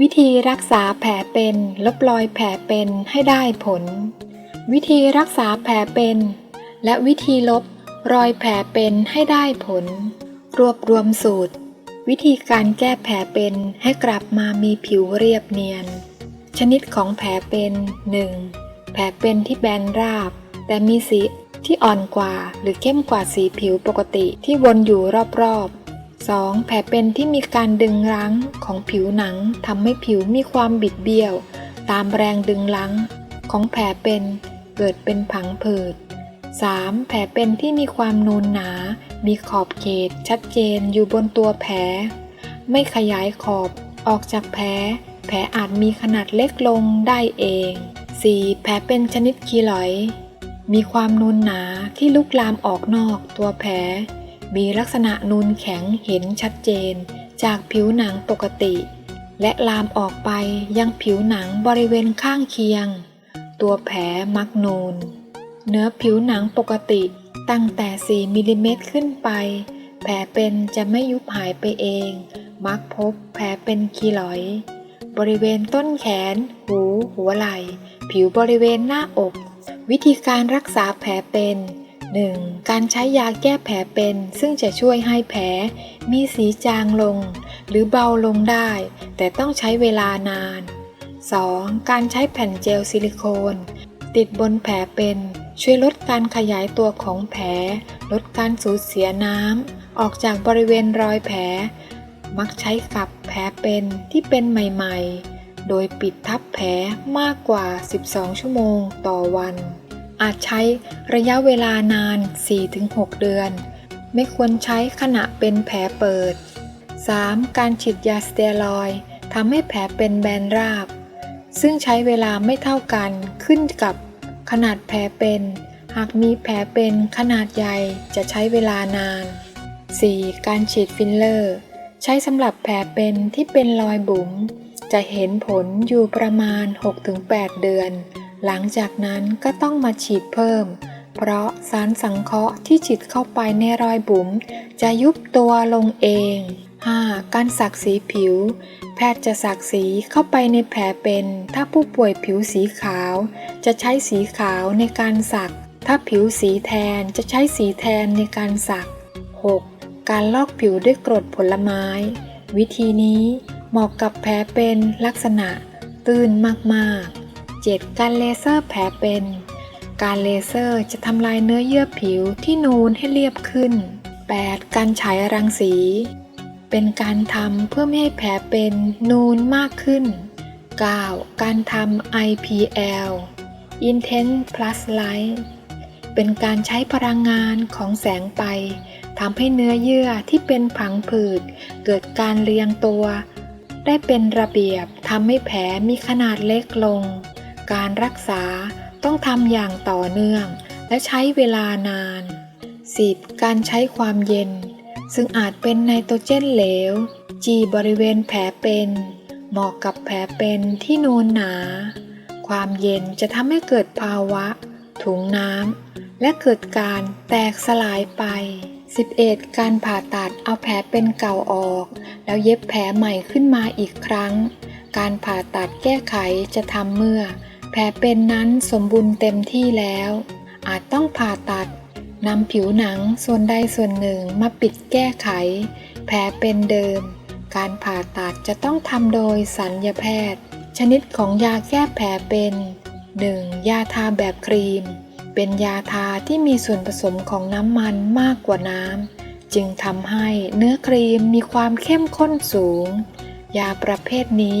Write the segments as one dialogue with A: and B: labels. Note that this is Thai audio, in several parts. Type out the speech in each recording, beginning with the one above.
A: วิธีรักษาแผลเป็น ลบรอยแผลเป็นให้ได้ผล วิธีรักษาแผลเป็น และวิธีลบรอยแผลเป็นให้ได้ผล รวบรวมสูตร วิธีการแก้แผลเป็นให้กลับมามีผิวเรียบเนียน ชนิดของแผลเป็น 1. แผลเป็นที่แบนราบ แต่มีสีที่อ่อนกว่าหรือเข้มกว่าสีผิวปกติที่วนอยู่รอบๆ 2. แผลเป็นที่มีการดึงรั้งของผิวหนังทำให้ผิวมีความบิดเบี้ยว ตามแรงดึงรั้งของแผลเป็นเกิดเป็นผังผืด 3. แผลเป็นที่มีความนูนหนา มีขอบเขตชัดเจนอยู่บนตัวแผล ไม่ขยายขอบออกจากแผล แผลอาจมีขนาดเล็กลงได้เอง 4. แผลเป็นชนิดคีลอย มีความนูนหนาที่ลุกลามออกนอกตัวแผล มีลักษณะนูนแข็งเห็นชัดเจน จากผิวหนังปกติ และลามออกไปยังผิวหนังบริเวณข้างเคียง ตัวแผลมักนูน เนื้อผิวหนังปกติตั้งแต่ 4 มิลลิเมตรขึ้นไป แผลเป็นจะไม่ยุบหายไปเอง มักพบแผลเป็นคีลอยด์บริเวณต้นแขน หู หัวไหล่ ผิวบริเวณหน้าอก วิธีการรักษาแผลเป็น 1. การใช้ยาแก้แผลเป็น ซึ่งจะช่วยให้แผล มีสีจางลง หรือเบาลงได้ แต่ต้องใช้เวลานาน 2. การใช้แผ่นเจลซิลิโคน ติดบนแผลเป็น ช่วยลดการขยายตัวของแผล ลดการสูญเสียน้ำ ออกจากบริเวณรอยแผล มักใช้กับแผลเป็นที่เป็นใหม่ ๆ โดยปิดทับแผลมากกว่า 12 ชั่วโมงต่อวัน อาจใช้ระยะเวลานาน 4-6 เดือน ไม่ควรใช้ขณะเป็นแผลเปิด 3. การฉีดยาสเตียรอยทำให้แผลเป็นแบนราบ ซึ่งใช้เวลาไม่เท่ากันขึ้นกับขนาดแผลเป็น หากมีแผลเป็นขนาดใหญ่จะใช้เวลานาน 4. การฉีดฟิลเลอร์ ใช้สำหรับแผลเป็นที่เป็นรอยบุ๋มจะเห็นผลอยู่ประมาณ 6-8 เดือน หลังจากนั้นก็ต้องมาฉีดเพิ่ม เพราะสารสังเคราะห์ที่ฉีดเข้าไปในรอยบุ๋มจะยุบตัวลงเอง 5. การสักสีผิว แพทย์จะสักสีเข้าไปในแผลเป็น ถ้าผู้ป่วยผิวสีขาว จะใช้สีขาวในการสัก ถ้าผิวสีแทนจะใช้สีแทนในการสัก 6. การลอกผิวด้วยกรดผลไม้ วิธีนี้เหมาะกับแผลเป็นลักษณะ ตื้นมากๆ 7. การเลเซอร์แผลเป็น การเลเซอร์จะทำลายเนื้อเยื่อผิวที่นูนให้เรียบขึ้น 8. การฉายรังสี เป็นการทำเพื่อไม่ให้แผลเป็นนูนมากขึ้น 9. การทำ IPL Intense Plus Light เป็นการใช้พลังงานของแสงไปทำให้เนื้อเยื่อที่เป็นผังผืดเกิดการเรียงตัว ได้เป็นระเบียบทำให้แผลมีขนาดเล็กลง การรักษาต้องทำอย่างต่อเนื่อง และใช้เวลานาน 10. การใช้ความเย็น ซึ่งอาจเป็นไนโตรเจนเหลว จีบริเวณแผลเป็น เหมาะกับแผลเป็นที่นูนหนา ความเย็นจะทำให้เกิดภาวะ ถุงน้ำและเกิดการแตกสลายไป 11. การผ่าตัดเอาแผลเป็นเก่าออก แล้วเย็บแผลใหม่ขึ้นมาอีกครั้ง การผ่าตัดแก้ไขจะทำเมื่อ แผลเป็นนั้นสมบูรณ์เต็มที่แล้ว อาจต้องผ่าตัดนำผิวหนังส่วนใดส่วนหนึ่งมาปิดแก้ไข แผลเป็นเดิม การผ่าตัดจะต้องทำโดยสัญญาแพทย์ ชนิดของยาแก้แผลเป็น 1. ยาทาแบบครีม เป็นยาทาที่มีส่วนผสมของน้ำมันมากกว่าน้ำจึงทำให้เนื้อครีมมีความเข้มข้นสูง ยาประเภทนี้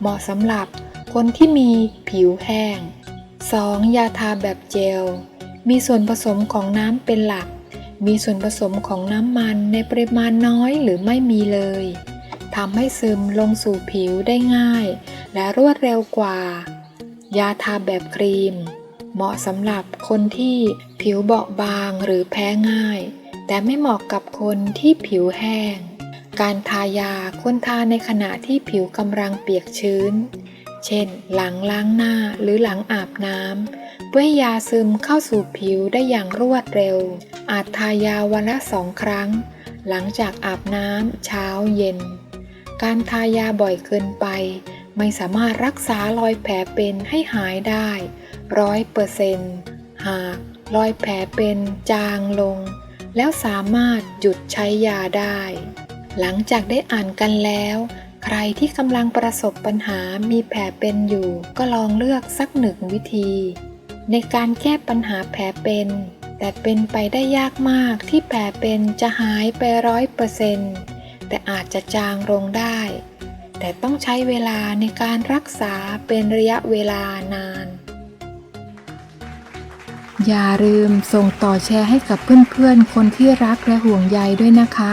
A: เหมาะสำหรับ คนที่มีผิวแห้ง 2. ยาทาแบบเจล มีส่วนผสมของน้ำเป็นหลัก มีส่วนผสมของน้ำมันในปริมาณน้อยหรือไม่มีเลยทำให้ซึมลงสู่ผิวได้ง่าย และรวดเร็วกว่า ยาทาแบบครีม เหมาะสำหรับคนที่ผิวเบาบางหรือแพ้ง่าย แต่ไม่เหมาะกับคนที่ผิวแห้ง การทายาควรทาในขณะที่ผิวกำลังเปียกชื้น เช่น หลังล้างหน้าหรือหลังอาบน้ำเพื่อให้ยาซึมเข้าสู่ผิวได้อย่างรวดเร็ว อาจทายาวันละสองครั้ง หลังจากอาบน้ำเช้าเย็น การทายาบ่อยเกินไป ไม่สามารถรักษารอยแผลเป็นให้หายได้ร้อยเปอร์เซนต์หากรอยแผลเป็นจางลง แล้วสามารถหยุดใช้ยาได้ หลังจากได้อ่านกันแล้ว ใครที่กำลังประสบปัญหามีแผลเป็นอยู่ ก็ลองเลือกสักหนึ่งวิธี ในการแก้ปัญหาแผลเป็น แต่เป็นไปได้ยากมากที่แผลเป็นจะหายไปร้อยเปอร์เซนต์แต่อาจจะจางลงได้ แต่ต้องใช้เวลาในการรักษาเป็นระยะเวลานาน อย่าลืมส่งต่อแชร์ให้กับเพื่อนๆ คนที่รักและห่วงใยด้วยนะคะ